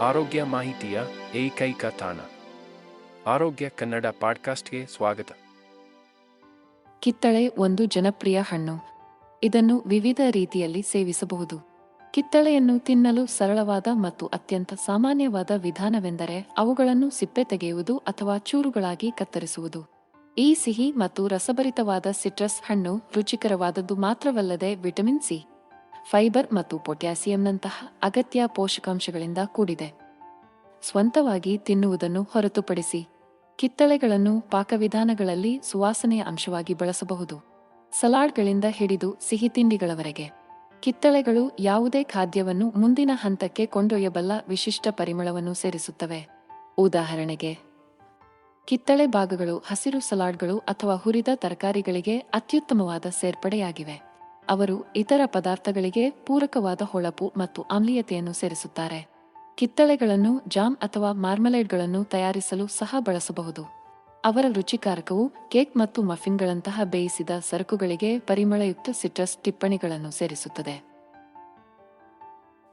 ಆರೋಗ್ಯ ಮಾಹಿತಿಯ ಏಕೈಕ ತಾಣ. ಆರೋಗ್ಯ ಕನ್ನಡ ಪಾಡ್ಕಾಸ್ಟ್ಗೆ ಸ್ವಾಗತ. ಕಿತ್ತಳೆ ಒಂದು ಜನಪ್ರಿಯ ಹಣ್ಣು. ಇದನ್ನು ವಿವಿಧ ರೀತಿಯಲ್ಲಿ ಸೇವಿಸಬಹುದು. ಕಿತ್ತಳೆಯನ್ನು ತಿನ್ನಲು ಸರಳವಾದ ಮತ್ತು ಅತ್ಯಂತ ಸಾಮಾನ್ಯವಾದ ವಿಧಾನವೆಂದರೆ ಅವುಗಳನ್ನು ಸಿಪ್ಪೆ ತೆಗೆಯುವುದು ಅಥವಾ ಚೂರುಗಳಾಗಿ ಕತ್ತರಿಸುವುದು. ಈ ಸಿಹಿ ಮತ್ತು ರಸಭರಿತವಾದ ಸಿಟ್ರಸ್ ಹಣ್ಣು ರುಚಿಕರವಾದದ್ದು ಮಾತ್ರವಲ್ಲದೆ ವಿಟಮಿನ್ ಸಿ. ಫೈಬರ್ ಮತ್ತು ಪೊಟ್ಯಾಸಿಯಂನಂತಹ ಅಗತ್ಯ ಪೋಷಕಾಂಶಗಳಿಂದ ಕೂಡಿದೆ. ಸ್ವಂತವಾಗಿ ತಿನ್ನುವುದನ್ನು ಹೊರತುಪಡಿಸಿ ಕಿತ್ತಳೆಗಳನ್ನು ಪಾಕವಿಧಾನಗಳಲ್ಲಿ ಸುವಾಸನೆಯ ಅಂಶವಾಗಿ ಬಳಸಬಹುದು. ಸಲಾಡ್ಗಳಿಂದ ಹಿಡಿದು ಸಿಹಿ ತಿಂಡಿಗಳವರೆಗೆ ಕಿತ್ತಳೆಗಳು ಯಾವುದೇ ಖಾದ್ಯವನ್ನು ಮುಂದಿನ ಹಂತಕ್ಕೆ ಕೊಂಡೊಯ್ಯಬಲ್ಲ ವಿಶಿಷ್ಟ ಪರಿಮಳವನ್ನು ಸೇರಿಸುತ್ತವೆ. ಉದಾಹರಣೆಗೆ, ಕಿತ್ತಳೆ ಭಾಗಗಳು ಹಸಿರು ಸಲಾಡ್ಗಳು ಅಥವಾ ಹುರಿದ ತರಕಾರಿಗಳಿಗೆ ಅತ್ಯುತ್ತಮವಾದ ಸೇರ್ಪಡೆಯಾಗಿವೆ. ಅವರು ಇತರ ಪದಾರ್ಥಗಳಿಗೆ ಪೂರಕವಾದ ಹೊಳಪು ಮತ್ತು ಆಮ್ಲೀಯತೆಯನ್ನು ಸೇರಿಸುತ್ತಾರೆ. ಕಿತ್ತಳೆಗಳನ್ನು, ಜಾಮ್ ಅಥವಾ ಮಾರ್ಮಲೈಡ್ಗಳನ್ನು ತಯಾರಿಸಲು ಸಹ ಬಳಸಬಹುದು. ಅವರ ರುಚಿಕಾರಕವು ಕೇಕ್ ಮತ್ತು ಮಫಿನ್ಗಳಂತಹ ಬೇಯಿಸಿದ ಸರಕುಗಳಿಗೆ ಪರಿಮಳಯುಕ್ತ ಸಿಟ್ರಸ್ ಟಿಪ್ಪಣಿಗಳನ್ನು ಸೇರಿಸುತ್ತದೆ.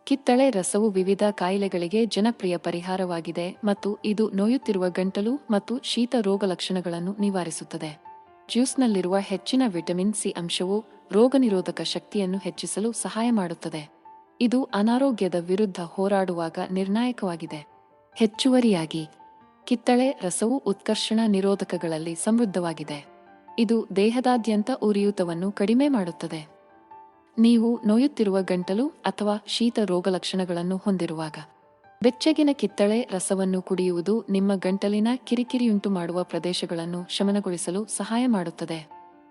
ಕಿತ್ತಳೆ ರಸವು ವಿವಿಧ ಕಾಯಿಲೆಗಳಿಗೆ ಜನಪ್ರಿಯ ಪರಿಹಾರವಾಗಿದೆ ಮತ್ತು ಇದು ನೋಯುತ್ತಿರುವ ಗಂಟಲು ಮತ್ತು ಶೀತ ರೋಗ ಲಕ್ಷಣಗಳನ್ನು ನಿವಾರಿಸುತ್ತದೆ. ಜ್ಯೂಸ್ನಲ್ಲಿರುವ ಹೆಚ್ಚಿನ ವಿಟಮಿನ್ ಸಿ ಅಂಶವು ರೋಗನಿರೋಧಕ ಶಕ್ತಿಯನ್ನು ಹೆಚ್ಚಿಸಲು ಸಹಾಯ ಮಾಡುತ್ತದೆ. ಇದು ಅನಾರೋಗ್ಯದ ವಿರುದ್ಧ ಹೋರಾಡುವಾಗ ನಿರ್ಣಾಯಕವಾಗಿದೆ. ಹೆಚ್ಚುವರಿಯಾಗಿ, ಕಿತ್ತಳೆ ರಸವು ಉತ್ಕರ್ಷಣ ನಿರೋಧಕಗಳಲ್ಲಿ ಸಮೃದ್ಧವಾಗಿದೆ. ಇದು ದೇಹದಾದ್ಯಂತ ಉರಿಯೂತವನ್ನು ಕಡಿಮೆ ಮಾಡುತ್ತದೆ. ನೀವು ನೋಯುತ್ತಿರುವ ಗಂಟಲು ಅಥವಾ ಶೀತ ರೋಗಲಕ್ಷಣಗಳನ್ನು ಹೊಂದಿರುವಾಗ ಬೆಚ್ಚಗಿನ ಕಿತ್ತಳೆ ರಸವನ್ನು ಕುಡಿಯುವುದು ನಿಮ್ಮ ಗಂಟಲಿನ ಕಿರಿಕಿರಿಯುಂಟು ಮಾಡುವ ಪ್ರದೇಶಗಳನ್ನು ಶಮನಗೊಳಿಸಲು ಸಹಾಯ ಮಾಡುತ್ತದೆ.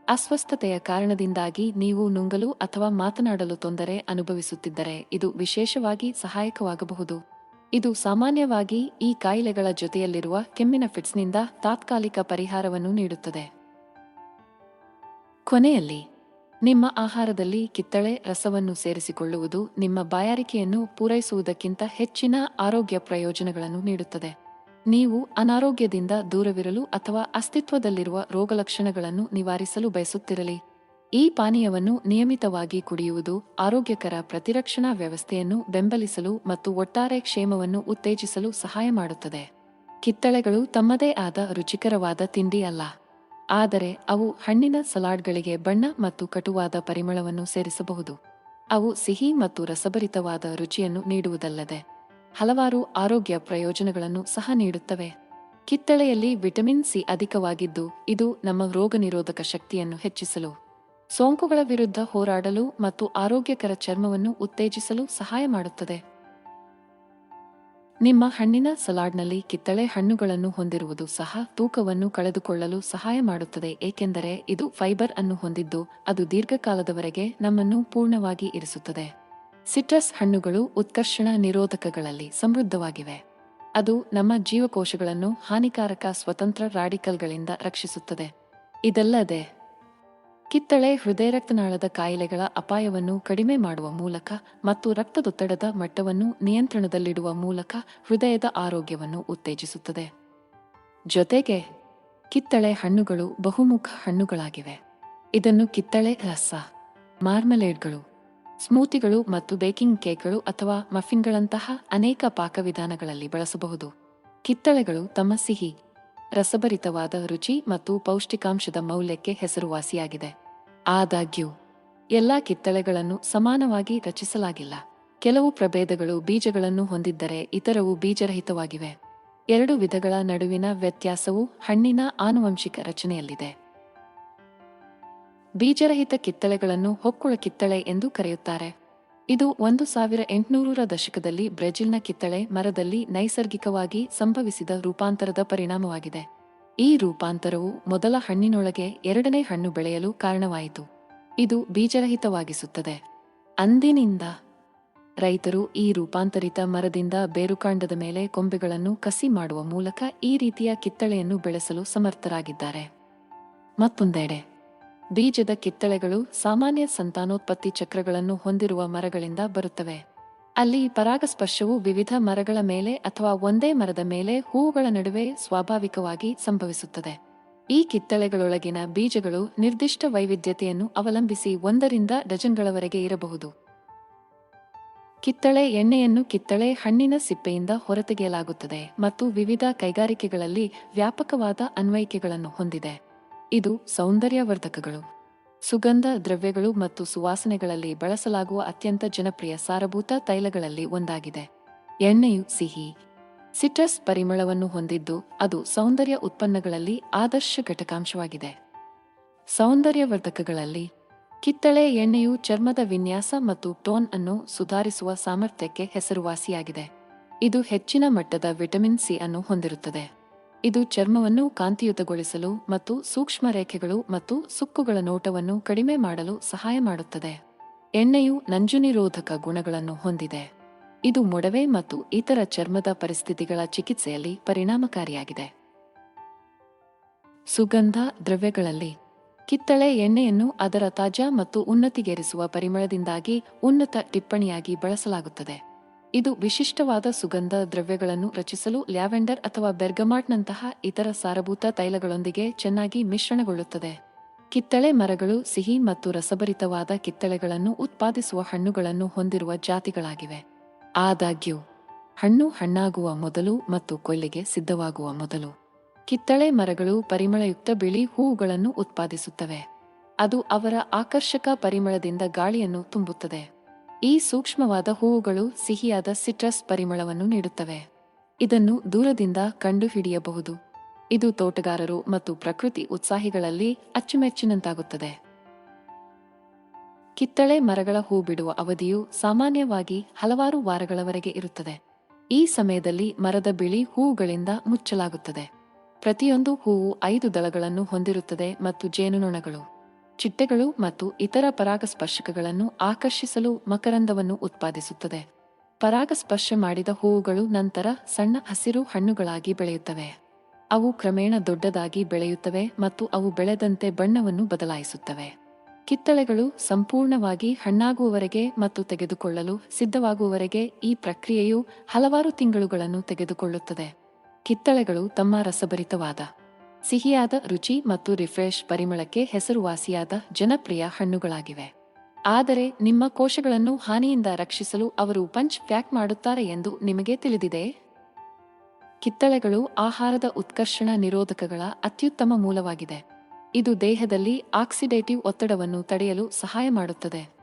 ಅಸ್ವಸ್ಥತೆಯ ಕಾರಣದಿಂದಾಗಿ ನೀವು ನುಂಗಲು ಅಥವಾ ಮಾತನಾಡಲು ತೊಂದರೆ ಅನುಭವಿಸುತ್ತಿದ್ದರೆ ಇದು ವಿಶೇಷವಾಗಿ ಸಹಾಯಕವಾಗಬಹುದು. ಇದು ಸಾಮಾನ್ಯವಾಗಿ ಈ ಕಾಯಿಲೆಗಳ ಜೊತೆಯಲ್ಲಿರುವ ಕೆಮ್ಮಿನ ಫಿಟ್ಸ್ನಿಂದ ತಾತ್ಕಾಲಿಕ ಪರಿಹಾರವನ್ನು ನೀಡುತ್ತದೆ. ಕೊನೆಯಲ್ಲಿ ನಿಮ್ಮ ಆಹಾರದಲ್ಲಿ ಕಿತ್ತಳೆ ರಸವನ್ನು ಸೇರಿಸಿಕೊಳ್ಳುವುದು ನಿಮ್ಮ ಬಾಯಾರಿಕೆಯನ್ನು ಪೂರೈಸುವುದಕ್ಕಿಂತ ಹೆಚ್ಚಿನ ಆರೋಗ್ಯ ಪ್ರಯೋಜನಗಳನ್ನು ನೀಡುತ್ತದೆ. ನೀವು ಅನಾರೋಗ್ಯದಿಂದ ದೂರವಿರಲು ಅಥವಾ ಅಸ್ತಿತ್ವದಲ್ಲಿರುವ ರೋಗಲಕ್ಷಣಗಳನ್ನು ನಿವಾರಿಸಲು ಬಯಸುತ್ತಿರಲಿ. ಈ ಪಾನೀಯವನ್ನು ನಿಯಮಿತವಾಗಿ ಕುಡಿಯುವುದು ಆರೋಗ್ಯಕರ ಪ್ರತಿರಕ್ಷಣಾ ವ್ಯವಸ್ಥೆಯನ್ನು ಬೆಂಬಲಿಸಲು ಮತ್ತು ಒಟ್ಟಾರೆ ಕ್ಷೇಮವನ್ನು ಉತ್ತೇಜಿಸಲು ಸಹಾಯ ಮಾಡುತ್ತದೆ. ಕಿತ್ತಳೆಗಳು ತಮ್ಮದೇ ಆದ ರುಚಿಕರವಾದ ತಿಂಡಿ ಅಲ್ಲ. ಆದರೆ ಅವು ಹಣ್ಣಿನ ಸಲಾಡ್ಗಳಿಗೆ ಬಣ್ಣ ಮತ್ತು ಕಟುವಾದ ಪರಿಮಳವನ್ನು ಸೇರಿಸಬಹುದು. ಅವು ಸಿಹಿ ಮತ್ತು ರಸಭರಿತವಾದ ರುಚಿಯನ್ನು ನೀಡುವುದಲ್ಲದೆ ಹಲವಾರು ಆರೋಗ್ಯ ಪ್ರಯೋಜನಗಳನ್ನು ಸಹ ನೀಡುತ್ತವೆ. ಕಿತ್ತಳೆಯಲ್ಲಿ ವಿಟಮಿನ್ ಸಿ ಅಧಿಕವಾಗಿದ್ದು, ಇದು ನಮ್ಮ ರೋಗನಿರೋಧಕ ಶಕ್ತಿಯನ್ನು ಹೆಚ್ಚಿಸಲು, ಸೋಂಕುಗಳ ವಿರುದ್ಧ ಹೋರಾಡಲು ಮತ್ತು ಆರೋಗ್ಯಕರ ಚರ್ಮವನ್ನು ಉತ್ತೇಜಿಸಲು ಸಹಾಯ ಮಾಡುತ್ತದೆ. ನಿಮ್ಮ ಹಣ್ಣಿನ ಸಲಾಡ್ನಲ್ಲಿ ಕಿತ್ತಳೆ ಹಣ್ಣುಗಳನ್ನು ಹೊಂದಿರುವುದು ಸಹ ತೂಕವನ್ನು ಕಳೆದುಕೊಳ್ಳಲು ಸಹಾಯ ಮಾಡುತ್ತದೆ, ಏಕೆಂದರೆ ಇದು ಫೈಬರ್ ಅನ್ನು ಹೊಂದಿದ್ದು ಅದು ದೀರ್ಘಕಾಲದವರೆಗೆ ನಮ್ಮನ್ನು ಪೂರ್ಣವಾಗಿ ಇರಿಸುತ್ತದೆ. ಸಿಟ್ರಸ್ ಹಣ್ಣುಗಳು ಉತ್ಕರ್ಷಣ ನಿರೋಧಕಗಳಲ್ಲಿ ಸಮೃದ್ಧವಾಗಿವೆ. ಅದು ನಮ್ಮ ಜೀವಕೋಶಗಳನ್ನು ಹಾನಿಕಾರಕ ಸ್ವತಂತ್ರ ರಾಡಿಕಲ್ಗಳಿಂದ ರಕ್ಷಿಸುತ್ತದೆ. ಇದಲ್ಲದೆ ಕಿತ್ತಳೆ ಹೃದಯ ರಕ್ತನಾಳದ ಕಾಯಿಲೆಗಳ ಅಪಾಯವನ್ನು ಕಡಿಮೆ ಮಾಡುವ ಮೂಲಕ ಮತ್ತು ರಕ್ತದೊತ್ತಡದ ಮಟ್ಟವನ್ನು ನಿಯಂತ್ರಣದಲ್ಲಿಡುವ ಮೂಲಕ ಹೃದಯದ ಆರೋಗ್ಯವನ್ನು ಉತ್ತೇಜಿಸುತ್ತದೆ. ಜೊತೆಗೆ, ಕಿತ್ತಳೆ ಹಣ್ಣುಗಳು ಬಹುಮುಖ ಹಣ್ಣುಗಳಾಗಿವೆ. ಇದನ್ನು ಕಿತ್ತಳೆ ರಸ, ಮಾರ್ಮಲೇಡ್ಗಳು, ಸ್ಮೂತಿಗಳು ಮತ್ತು ಬೇಕಿಂಗ್ ಕೇಕ್ಗಳು ಅಥವಾ ಮಫಿನ್ಗಳಂತಹ ಅನೇಕ ಪಾಕವಿಧಾನಗಳಲ್ಲಿ ಬಳಸಬಹುದು. ಕಿತ್ತಳೆಗಳು ತಮ್ಮ ಸಿಹಿ, ರಸಭರಿತವಾದ ರುಚಿ ಮತ್ತು ಪೌಷ್ಟಿಕಾಂಶದ ಮೌಲ್ಯಕ್ಕೆ ಹೆಸರುವಾಸಿಯಾಗಿದೆ. ಆದಾಗ್ಯೂ, ಎಲ್ಲಾ ಕಿತ್ತಳೆಗಳನ್ನು ಸಮಾನವಾಗಿ ರಚಿಸಲಾಗಿಲ್ಲ. ಕೆಲವು ಪ್ರಭೇದಗಳು ಬೀಜಗಳನ್ನು ಹೊಂದಿದ್ದರೆ ಇತರವು ಬೀಜರಹಿತವಾಗಿವೆ. ಎರಡು ವಿಧಗಳ ನಡುವಿನ ವ್ಯತ್ಯಾಸವು ಹಣ್ಣಿನ ಆನುವಂಶಿಕ ರಚನೆಯಲ್ಲಿದೆ. ಬೀಜರಹಿತ ಕಿತ್ತಳೆಗಳನ್ನು ಹೊಕ್ಕುಳ ಕಿತ್ತಳೆ ಎಂದು ಕರೆಯುತ್ತಾರೆ. ಇದು ಒಂದು ಸಾವಿರ ಎಂಟುನೂರರ ದಶಕದಲ್ಲಿ ಬ್ರೆಜಿಲ್ನ ಕಿತ್ತಳೆ ಮರದಲ್ಲಿ ನೈಸರ್ಗಿಕವಾಗಿ ಸಂಭವಿಸಿದ ರೂಪಾಂತರದ ಪರಿಣಾಮವಾಗಿದೆ. ಈ ರೂಪಾಂತರವು ಮೊದಲ ಹಣ್ಣಿನೊಳಗೆ ಎರಡನೇ ಹಣ್ಣು ಬೆಳೆಯಲು ಕಾರಣವಾಯಿತು. ಇದು ಬೀಜರಹಿತವಾಗಿಸುತ್ತದೆ. ಅಂದಿನಿಂದ ರೈತರು ಈ ರೂಪಾಂತರಿತ ಮರದಿಂದ ಬೇರುಕಾಂಡದ ಮೇಲೆ ಕೊಂಬೆಗಳನ್ನು ಕಸಿ ಮಾಡುವ ಮೂಲಕ ಈ ರೀತಿಯ ಕಿತ್ತಳೆಯನ್ನು ಬೆಳೆಸಲು ಸಮರ್ಥರಾಗಿದ್ದಾರೆ. ಮತ್ತೊಂದೆಡೆ, ಬೀಜದ ಕಿತ್ತಳೆಗಳು ಸಾಮಾನ್ಯ ಸಂತಾನೋತ್ಪತ್ತಿ ಚಕ್ರಗಳನ್ನು ಹೊಂದಿರುವ ಮರಗಳಿಂದ ಬರುತ್ತವೆ. ಅಲ್ಲಿ ಪರಾಗಸ್ಪರ್ಶವು ವಿವಿಧ ಮರಗಳ ಮೇಲೆ ಅಥವಾ ಒಂದೇ ಮರದ ಮೇಲೆ ಹೂವುಗಳ ನಡುವೆ ಸ್ವಾಭಾವಿಕವಾಗಿ ಸಂಭವಿಸುತ್ತದೆ. ಈ ಕಿತ್ತಳೆಗಳೊಳಗಿನ ಬೀಜಗಳು ನಿರ್ದಿಷ್ಟ ವೈವಿಧ್ಯತೆಯನ್ನು ಅವಲಂಬಿಸಿ ಒಂದರಿಂದ ಡಜನ್ಗಳವರೆಗೆ ಇರಬಹುದು. ಕಿತ್ತಳೆ ಎಣ್ಣೆಯನ್ನು ಕಿತ್ತಳೆ ಹಣ್ಣಿನ ಸಿಪ್ಪೆಯಿಂದ ಹೊರತೆಗೆಯಲಾಗುತ್ತದೆ ಮತ್ತು ವಿವಿಧ ಕೈಗಾರಿಕೆಗಳಲ್ಲಿ ವ್ಯಾಪಕವಾದ ಅನ್ವಯಿಕೆಗಳನ್ನು ಹೊಂದಿದೆ. ಇದು ಸೌಂದರ್ಯವರ್ಧಕಗಳು. ಸುಗಂಧ ದ್ರವ್ಯಗಳು ಮತ್ತು ಸುವಾಸನೆಗಳಲ್ಲಿ ಬಳಸಲಾಗುವ ಅತ್ಯಂತ ಜನಪ್ರಿಯ ಸಾರಭೂತ ತೈಲಗಳಲ್ಲಿ ಒಂದಾಗಿದೆ. ಎಣ್ಣೆಯು ಸಿಹಿ. ಸಿಟ್ರಸ್ ಪರಿಮಳವನ್ನು ಹೊಂದಿದ್ದು ಅದು ಸೌಂದರ್ಯ ಉತ್ಪನ್ನಗಳಲ್ಲಿ ಆದರ್ಶ ಘಟಕಾಂಶವಾಗಿದೆ. ಸೌಂದರ್ಯವರ್ಧಕಗಳಲ್ಲಿ ಕಿತ್ತಳೆ ಎಣ್ಣೆಯು ಚರ್ಮದ ವಿನ್ಯಾಸ ಮತ್ತು ಟೋನ್ ಅನ್ನು ಸುಧಾರಿಸುವ ಸಾಮರ್ಥ್ಯಕ್ಕೆ ಹೆಸರುವಾಸಿಯಾಗಿದೆ. ಇದು ಹೆಚ್ಚಿನ ಮಟ್ಟದ ವಿಟಮಿನ್ ಸಿ ಅನ್ನು ಹೊಂದಿರುತ್ತದೆ. ಇದು ಚರ್ಮವನ್ನು ಕಾಂತಿಯುತಗೊಳಿಸಲು ಮತ್ತು ಸೂಕ್ಷ್ಮ ರೇಖೆಗಳು ಮತ್ತು ಸುಕ್ಕುಗಳ ನೋಟವನ್ನು ಕಡಿಮೆ ಮಾಡಲು ಸಹಾಯ ಮಾಡುತ್ತದೆ. ಎಣ್ಣೆಯು ನಂಜುನಿರೋಧಕ ಗುಣಗಳನ್ನು ಹೊಂದಿದೆ. ಇದು ಮೊಡವೆ ಮತ್ತು ಇತರ ಚರ್ಮದ ಪರಿಸ್ಥಿತಿಗಳ ಚಿಕಿತ್ಸೆಯಲ್ಲಿ ಪರಿಣಾಮಕಾರಿಯಾಗಿದೆ. ಸುಗಂಧ ದ್ರವ್ಯಗಳಲ್ಲಿ ಕಿತ್ತಳೆ ಎಣ್ಣೆಯನ್ನು ಅದರ ತಾಜಾ ಮತ್ತು ಉನ್ನತಿಗೇರಿಸುವ ಪರಿಮಳದಿಂದಾಗಿ ಉನ್ನತ ಟಿಪ್ಪಣಿಯಾಗಿ ಬಳಸಲಾಗುತ್ತದೆ. ಇದು ವಿಶಿಷ್ಟವಾದ ಸುಗಂಧ ದ್ರವ್ಯಗಳನ್ನು ರಚಿಸಲು ಲ್ಯಾವೆಂಡರ್ ಅಥವಾ ಬೆರ್ಗಮಾಟ್ನಂತಹ ಇತರ ಸಾರಭೂತ ತೈಲಗಳೊಂದಿಗೆ ಚೆನ್ನಾಗಿ ಮಿಶ್ರಣಗೊಳ್ಳುತ್ತದೆ. ಕಿತ್ತಳೆ ಮರಗಳು ಸಿಹಿ ಮತ್ತು ರಸಭರಿತವಾದ ಕಿತ್ತಳೆಗಳನ್ನು ಉತ್ಪಾದಿಸುವ ಹಣ್ಣುಗಳನ್ನು ಹೊಂದಿರುವ ಜಾತಿಗಳಾಗಿವೆ. ಆದಾಗ್ಯೂ, ಹಣ್ಣು ಹಣ್ಣಾಗುವ ಮೊದಲು ಮತ್ತು ಕೊಯ್ಲಿಗೆ ಸಿದ್ಧವಾಗುವ ಮೊದಲು ಕಿತ್ತಳೆ ಮರಗಳು ಪರಿಮಳಯುಕ್ತ ಬಿಳಿ ಹೂವುಗಳನ್ನು ಉತ್ಪಾದಿಸುತ್ತವೆ. ಅದು ಅವರ ಆಕರ್ಷಕ ಪರಿಮಳದಿಂದ ಗಾಳಿಯನ್ನು ತುಂಬುತ್ತದೆ. ಈ ಸೂಕ್ಷ್ಮವಾದ ಹೂವುಗಳು ಸಿಹಿಯಾದ ಸಿಟ್ರಸ್ ಪರಿಮಳವನ್ನು ನೀಡುತ್ತವೆ. ಇದನ್ನು ದೂರದಿಂದ ಕಂಡುಹಿಡಿಯಬಹುದು. ಇದು ತೋಟಗಾರರು ಮತ್ತು ಪ್ರಕೃತಿ ಉತ್ಸಾಹಿಗಳಲ್ಲಿ ಅಚ್ಚುಮೆಚ್ಚಿನಂತಾಗುತ್ತದೆ. ಕಿತ್ತಳೆ ಮರಗಳ ಹೂ ಬಿಡುವ ಅವಧಿಯು ಸಾಮಾನ್ಯವಾಗಿ ಹಲವಾರು ವಾರಗಳವರೆಗೆ ಇರುತ್ತದೆ. ಈ ಸಮಯದಲ್ಲಿ ಮರದ ಬಿಳಿ ಹೂವುಗಳಿಂದ ಮುಚ್ಚಲಾಗುತ್ತದೆ. ಪ್ರತಿಯೊಂದು ಹೂವು ಐದು ದಳಗಳನ್ನು ಹೊಂದಿರುತ್ತದೆ ಮತ್ತು ಜೇನುನೊಣಗಳು. ಚಿಟ್ಟೆಗಳು ಮತ್ತು ಇತರ ಪರಾಗಸ್ಪರ್ಶಕಗಳನ್ನು ಆಕರ್ಷಿಸಲು ಮಕರಂದವನ್ನು ಉತ್ಪಾದಿಸುತ್ತದೆ. ಪರಾಗಸ್ಪರ್ಶ ಮಾಡಿದ ಹೂವುಗಳು ನಂತರ ಸಣ್ಣ ಹಸಿರು ಹಣ್ಣುಗಳಾಗಿ ಬೆಳೆಯುತ್ತವೆ. ಅವು ಕ್ರಮೇಣ ದೊಡ್ಡದಾಗಿ ಬೆಳೆಯುತ್ತವೆ ಮತ್ತು ಅವು ಬೆಳೆದಂತೆ ಬಣ್ಣವನ್ನು ಬದಲಾಯಿಸುತ್ತವೆ. ಕಿತ್ತಳೆಗಳು ಸಂಪೂರ್ಣವಾಗಿ ಹಣ್ಣಾಗುವವರೆಗೆ ಮತ್ತು ತೆಗೆದುಕೊಳ್ಳಲು ಸಿದ್ಧವಾಗುವವರೆಗೆ ಈ ಪ್ರಕ್ರಿಯೆಯು ಹಲವಾರು ತಿಂಗಳುಗಳನ್ನು ತೆಗೆದುಕೊಳ್ಳುತ್ತದೆ. ಕಿತ್ತಳೆಗಳು ತಮ್ಮ ರಸಭರಿತವಾದ ಸಿಹಿಯಾದ ರುಚಿ ಮತ್ತು ರಿಫ್ರೆಶ್ ಪರಿಮಳಕ್ಕೆ ಹೆಸರುವಾಸಿಯಾದ ಜನಪ್ರಿಯ ಹಣ್ಣುಗಳಾಗಿವೆ. ಆದರೆ ನಿಮ್ಮ ಕೋಶಗಳನ್ನು ಹಾನಿಯಿಂದ ರಕ್ಷಿಸಲು ಅವರು ಪಂಚ್ ಪ್ಯಾಕ್ ಮಾಡುತ್ತಾರೆ ಎಂದು ನಿಮಗೆ ತಿಳಿದಿದೆ? ಕಿತ್ತಳೆಗಳು ಆಹಾರದ ಉತ್ಕರ್ಷಣ ನಿರೋಧಕಗಳ ಅತ್ಯುತ್ತಮ ಮೂಲವಾಗಿದೆ. ಇದು ದೇಹದಲ್ಲಿ ಆಕ್ಸಿಡೇಟಿವ್ ಒತ್ತಡವನ್ನು ತಡೆಯಲು ಸಹಾಯ ಮಾಡುತ್ತದೆ.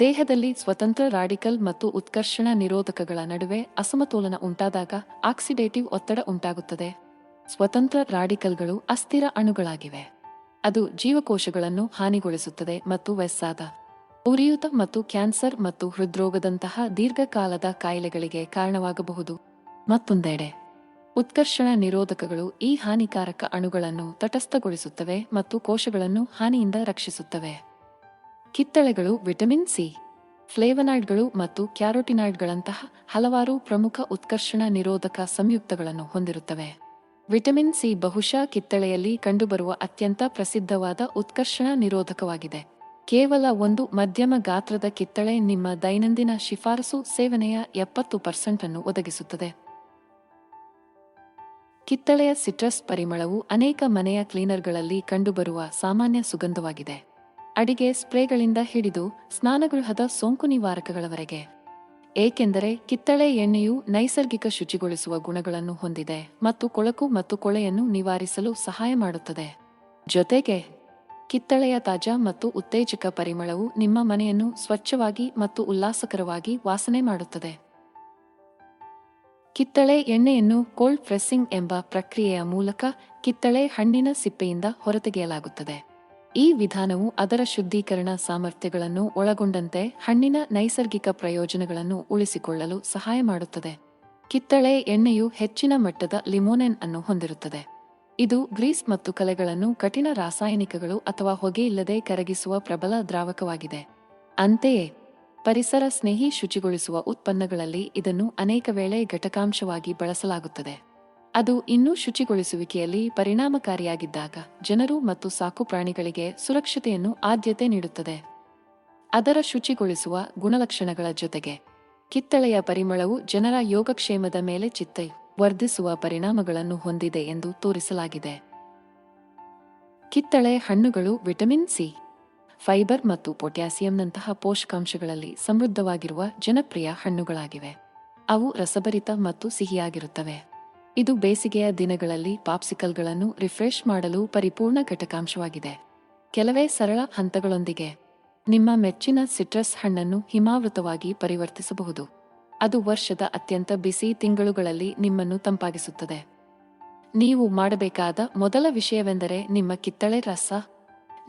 ದೇಹದಲ್ಲಿ ಸ್ವತಂತ್ರ ರಾಡಿಕಲ್ ಮತ್ತು ಉತ್ಕರ್ಷಣ ನಿರೋಧಕಗಳ ನಡುವೆ ಅಸಮತೋಲನ ಉಂಟಾದಾಗ ಆಕ್ಸಿಡೇಟಿವ್ ಒತ್ತಡ ಉಂಟಾಗುತ್ತದೆ. ಸ್ವತಂತ್ರ ರಾಡಿಕಲ್ಗಳು ಅಸ್ಥಿರ ಅಣುಗಳಾಗಿವೆ. ಅದು ಜೀವಕೋಶಗಳನ್ನು ಹಾನಿಗೊಳಿಸುತ್ತದೆ ಮತ್ತು ವೆಸ್ಸಾದ, ಉರಿಯೂತ ಮತ್ತು ಕ್ಯಾನ್ಸರ್ ಮತ್ತು ಹೃದ್ರೋಗದಂತಹ ದೀರ್ಘಕಾಲದ ಕಾಯಿಲೆಗಳಿಗೆ ಕಾರಣವಾಗಬಹುದು. ಮತ್ತೊಂದೆಡೆ, ಉತ್ಕರ್ಷಣ ನಿರೋಧಕಗಳು ಈ ಹಾನಿಕಾರಕ ಅಣುಗಳನ್ನು ತಟಸ್ಥಗೊಳಿಸುತ್ತವೆ ಮತ್ತು ಕೋಶಗಳನ್ನು ಹಾನಿಯಿಂದ ರಕ್ಷಿಸುತ್ತವೆ. ಕಿತ್ತಳೆಗಳು ವಿಟಮಿನ್ ಸಿ, ಫ್ಲೇವನಾಯ್ಡ್ಗಳು ಮತ್ತು ಕ್ಯಾರೋಟಿನಾಯ್ಡ್ಗಳಂತಹ ಹಲವಾರು ಪ್ರಮುಖ ಉತ್ಕರ್ಷಣ ನಿರೋಧಕ ಸಂಯುಕ್ತಗಳನ್ನು ಹೊಂದಿರುತ್ತವೆ. ವಿಟಮಿನ್ ಸಿ ಬಹುಶಃ ಕಿತ್ತಳೆಯಲ್ಲಿ ಕಂಡುಬರುವ ಅತ್ಯಂತ ಪ್ರಸಿದ್ಧವಾದ ಉತ್ಕರ್ಷಣ ನಿರೋಧಕವಾಗಿದೆ. ಕೇವಲ ಒಂದು ಮಧ್ಯಮ ಗಾತ್ರದ ಕಿತ್ತಳೆ ನಿಮ್ಮ ದೈನಂದಿನ ಶಿಫಾರಸು ಸೇವನೆಯ ಎಪ್ಪತ್ತು ಪರ್ಸೆಂಟ್ ಅನ್ನು ಒದಗಿಸುತ್ತದೆ. ಕಿತ್ತಳೆಯ ಸಿಟ್ರಸ್ ಪರಿಮಳವು ಅನೇಕ ಮನೆಯ ಕ್ಲೀನರ್ಗಳಲ್ಲಿ ಕಂಡುಬರುವ ಸಾಮಾನ್ಯ ಸುಗಂಧವಾಗಿದೆ. ಅಡಿಗೆ ಸ್ಪ್ರೇಗಳಿಂದ ಹಿಡಿದು ಸ್ನಾನಗೃಹದ ಸೋಂಕು ನಿವಾರಕಗಳವರೆಗೆ. ಏಕೆಂದರೆ ಕಿತ್ತಳೆ ಎಣ್ಣೆಯು ನೈಸರ್ಗಿಕ ಶುಚಿಗೊಳಿಸುವ ಗುಣಗಳನ್ನು ಹೊಂದಿದೆ ಮತ್ತು ಕೊಳಕು ಮತ್ತು ಕೊಳೆಯನ್ನು ನಿವಾರಿಸಲು ಸಹಾಯ ಮಾಡುತ್ತದೆ. ಜೊತೆಗೆ, ಕಿತ್ತಳೆಯ ತಾಜಾ ಮತ್ತು ಉತ್ತೇಜಕ ಪರಿಮಳವು ನಿಮ್ಮ ಮನೆಯನ್ನು ಸ್ವಚ್ಛವಾಗಿ ಮತ್ತು ಉಲ್ಲಾಸಕರವಾಗಿ ವಾಸನೆ ಮಾಡುತ್ತದೆ. ಕಿತ್ತಳೆ ಎಣ್ಣೆಯನ್ನು ಕೋಲ್ಡ್ ಪ್ರೆಸ್ಸಿಂಗ್ ಎಂಬ ಪ್ರಕ್ರಿಯೆಯ ಮೂಲಕ ಕಿತ್ತಳೆ ಹಣ್ಣಿನ ಸಿಪ್ಪೆಯಿಂದ ಹೊರತೆಗೆಯಲಾಗುತ್ತದೆ. ಈ ವಿಧಾನವು ಅದರ ಶುದ್ಧೀಕರಣ ಸಾಮರ್ಥ್ಯಗಳನ್ನು ಒಳಗೊಂಡಂತೆ ಹಣ್ಣಿನ ನೈಸರ್ಗಿಕ ಪ್ರಯೋಜನಗಳನ್ನು ಉಳಿಸಿಕೊಳ್ಳಲು ಸಹಾಯ ಮಾಡುತ್ತದೆ. ಕಿತ್ತಳೆ ಎಣ್ಣೆಯು ಹೆಚ್ಚಿನ ಮಟ್ಟದ ಲಿಮೋನೆನ್ ಅನ್ನು ಹೊಂದಿರುತ್ತದೆ. ಇದು ಗ್ರೀಸ್ ಮತ್ತು ಕಲೆಗಳನ್ನು ಕಠಿಣ ರಾಸಾಯನಿಕಗಳು ಅಥವಾ ಹೊಗೆಯಿಲ್ಲದೆ ಕರಗಿಸುವ ಪ್ರಬಲ ದ್ರಾವಕವಾಗಿದೆ. ಅಂತೆಯೇ, ಪರಿಸರ ಸ್ನೇಹಿ ಶುಚಿಗೊಳಿಸುವ ಉತ್ಪನ್ನಗಳಲ್ಲಿ ಇದನ್ನು ಅನೇಕ ವೇಳೆ ಘಟಕಾಂಶವಾಗಿ ಬಳಸಲಾಗುತ್ತದೆ. ಅದು ಇನ್ನೂ ಶುಚಿಗೊಳಿಸುವಿಕೆಯಲ್ಲಿ ಪರಿಣಾಮಕಾರಿಯಾಗಿದ್ದಾಗ ಜನರು ಮತ್ತು ಸಾಕುಪ್ರಾಣಿಗಳಿಗೆ ಸುರಕ್ಷತೆಯನ್ನು ಆದ್ಯತೆ ನೀಡುತ್ತದೆ. ಅದರ ಶುಚಿಗೊಳಿಸುವ ಗುಣಲಕ್ಷಣಗಳ ಜೊತೆಗೆ ಕಿತ್ತಳೆಯ ಪರಿಮಳವು ಜನರ ಯೋಗಕ್ಷೇಮದ ಮೇಲೆ ಚಿತ್ತ ವರ್ಧಿಸುವ ಪರಿಣಾಮಗಳನ್ನು ಹೊಂದಿದೆ ಎಂದು ತೋರಿಸಲಾಗಿದೆ. ಕಿತ್ತಳೆ ಹಣ್ಣುಗಳು ವಿಟಮಿನ್ ಸಿ, ಫೈಬರ್ ಮತ್ತು ಪೊಟ್ಯಾಸಿಯಂನಂತಹ ಪೋಷಕಾಂಶಗಳಲ್ಲಿ ಸಮೃದ್ಧವಾಗಿರುವ ಜನಪ್ರಿಯ ಹಣ್ಣುಗಳಾಗಿವೆ. ಅವು ರಸಭರಿತ ಮತ್ತು ಸಿಹಿಯಾಗಿರುತ್ತವೆ. ಇದು ಬೇಸಿಗೆಯ ದಿನಗಳಲ್ಲಿ ಪಾಪ್ಸಿಕಲ್ಗಳನ್ನು ರಿಫ್ರೆಶ್ ಮಾಡಲು ಪರಿಪೂರ್ಣ ಘಟಕಾಂಶವಾಗಿದೆ. ಕೆಲವೇ ಸರಳ ಹಂತಗಳೊಂದಿಗೆ ನಿಮ್ಮ ಮೆಚ್ಚಿನ ಸಿಟ್ರಸ್ ಹಣ್ಣನ್ನು ಹಿಮಾವೃತವಾಗಿ ಪರಿವರ್ತಿಸಬಹುದು. ಅದು ವರ್ಷದ ಅತ್ಯಂತ ಬಿಸಿ ತಿಂಗಳುಗಳಲ್ಲಿ ನಿಮ್ಮನ್ನು ತಂಪಾಗಿಸುತ್ತದೆ. ನೀವು ಮಾಡಬೇಕಾದ ಮೊದಲ ವಿಷಯವೆಂದರೆ ನಿಮ್ಮ ಕಿತ್ತಳೆ ರಸ.